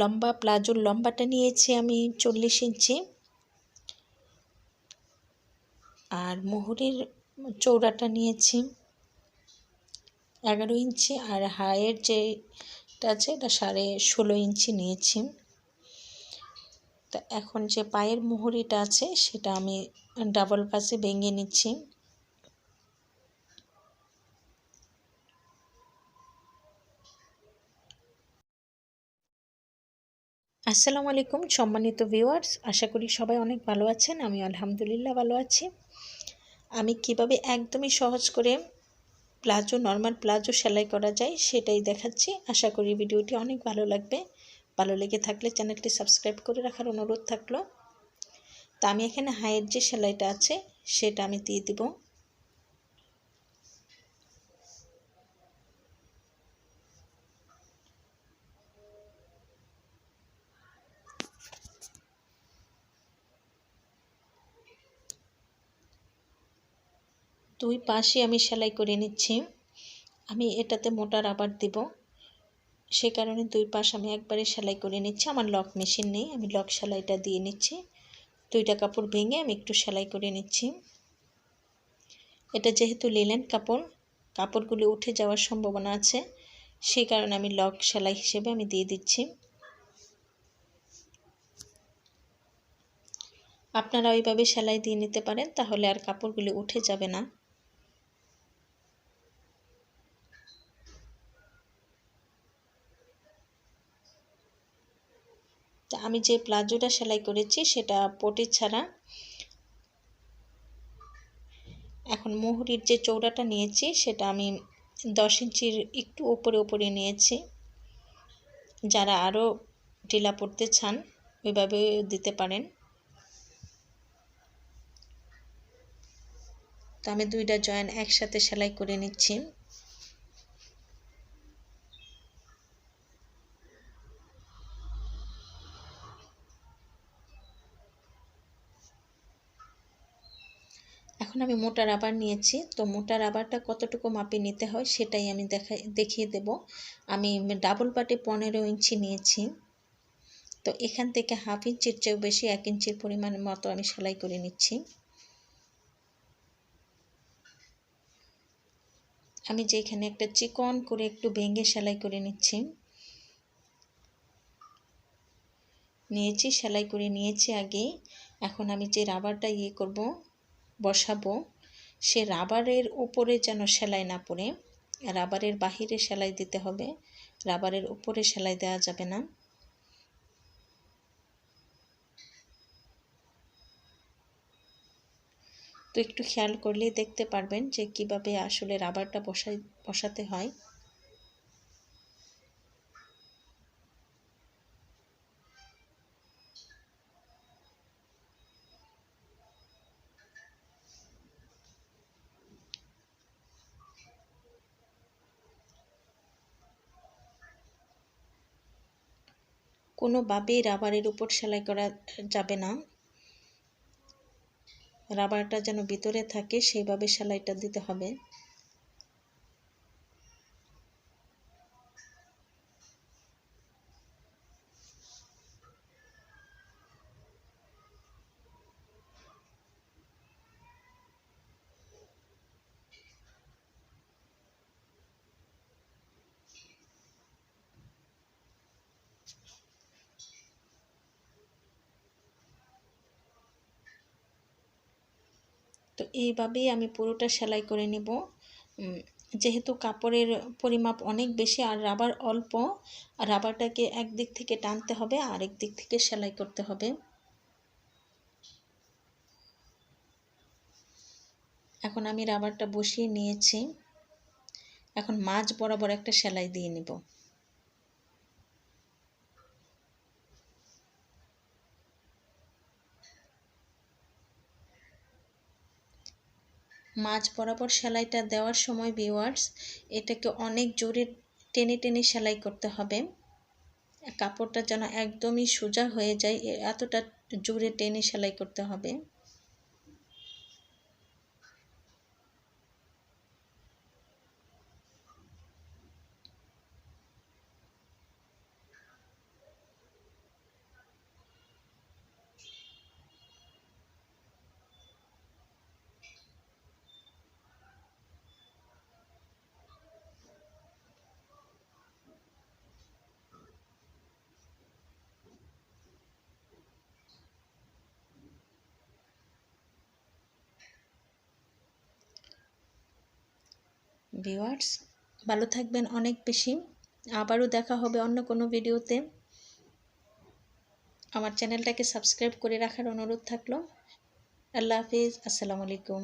লম্বা প্লাজোর লম্বাটা নিয়েছি আমি চল্লিশ ইঞ্চি। আর মুহুরির চৌড়াটা নিয়েছি এগারো ইঞ্চি। আর হায়ের যেটা আছে এটা সাড়ে ষোলো ইঞ্চি নিয়েছি। তা এখন যে পায়ের মুহুরিটা আছে সেটা আমি ডাবল পাশে ভেঙে নিচ্ছি। আসসালামু আলাইকুম, সম্মানিত ভিউয়ার্স আশা করি সবাই অনেক ভালো আছেন, আমি আলহামদুলিল্লাহ ভালো আছি। আমি কীভাবে একদমই সহজ করে প্লাজো নর্মাল প্লাজো সেলাই করা যায় সেটাই দেখাচ্ছি। আশা করি ভিডিওটি অনেক ভালো লাগবে। ভালো লেগে থাকলে চ্যানেলটি সাবস্ক্রাইব করে রাখার অনুরোধ থাকল। তা আমি এখানে হাইয়ের যে সেলাইটা আছে, সেটা আমি দিয়ে দিব। দুই পাশে আমি সেলাই করে নিচ্ছি। আমি এটাতে মোটা রাবার দিব। সে কারণে দুই পাশ আমি একবারে সেলাই করে নিচ্ছি। আমার লক মেশিন নেই, আমি লক সেলাইটা দিয়ে নিচ্ছি। দুইটা কাপড় ভেঙে আমি একটু সেলাই করে নিচ্ছি। এটা যেহেতু লিলেন কাপড়, কাপড়গুলি উঠে যাওয়ার সম্ভাবনা আছে। সেই কারণে আমি লক সেলাই হিসেবে আমি দিয়ে দিচ্ছি। আপনারা ওইভাবে সেলাই দিয়ে নিতে পারেন, তাহলে আর কাপড়গুলি উঠে যাবে না। আমি যে প্লাজোটা সেলাই করেছি সেটা পটি ছাড়া। এখন মুহুরির যে চৌড়াটা নিয়েছি সেটা আমি দশ ইঞ্চির একটু উপরে উপরে নিয়েছি। যারা আরও ঢিলা পড়তে চান ওইভাবে দিতে পারেন। তো আমি দুইটা জয়েন একসাথে সেলাই করে নিচ্ছি। এখন আমি মোটা রাবার নিয়েছি। তো মোটা রাবারটা কতটুকু মাপে নিতে হয় সেটাই আমি দেখা দেখিয়ে দেব। আমি ডাবল পাটে পনেরো ইঞ্চি নিয়েছি। তো এখান থেকে হাফ ইঞ্চির চেয়েও বেশি এক ইঞ্চির পরিমাণ মতো আমি সেলাই করে নিচ্ছি। আমি যে এখানে একটা চিকন করে একটু ভেঙে সেলাই করে নিচ্ছি। নিয়েছি, সেলাই করে নিয়েছি আগে। এখন আমি যে রাবারটা ইয়ে করব বসাবো, সে রাবারের উপরে যেন সেলাই না পড়ে। রাবারের বাহিরে সেলাই দিতে হবে, রাবারের উপরে সেলাই দেওয়া যাবে না। তো একটু খেয়াল করলেই দেখতে পারবেন যে কীভাবে আসলে রাবারটা বসাই, বসাতে হয়। কোনোভাবেই রাবারের উপর সেলাই করা যাবে না। রাবারটা যেন ভিতরে থাকে, সেইভাবে সেলাইটা দিতে হবে। তো এইভাবেই আমি পুরোটা সেলাই করে নেব। যেহেতু কাপড়ের পরিমাপ অনেক বেশি আর রাবার অল্প, রাবারটাকে একদিক থেকে টানতে হবে আর এক দিক থেকে সেলাই করতে হবে। এখন আমি রাবারটা বসিয়ে নিয়েছি। এখন মাঝ বরাবর একটা সেলাই দিয়ে নেব। মাঝ বরাবর সেলাইটা দেওয়ার সময় ভিওয়ার্স এটাকে অনেক জোরে টেনে টেনে সেলাই করতে হবে। কাপড়টা যেন একদমই সোজা হয়ে যায় এতটা জোরে টেনে সেলাই করতে হবে। ভিউয়ার্স, ভালো থাকবেন অনেক বেশি। আবারও দেখা হবে অন্য কোনো ভিডিওতে। আমার চ্যানেলটাকে সাবস্ক্রাইব করে রাখার অনুরোধ থাকল। আল্লাহ হাফিজ, আসসালামু আলাইকুম।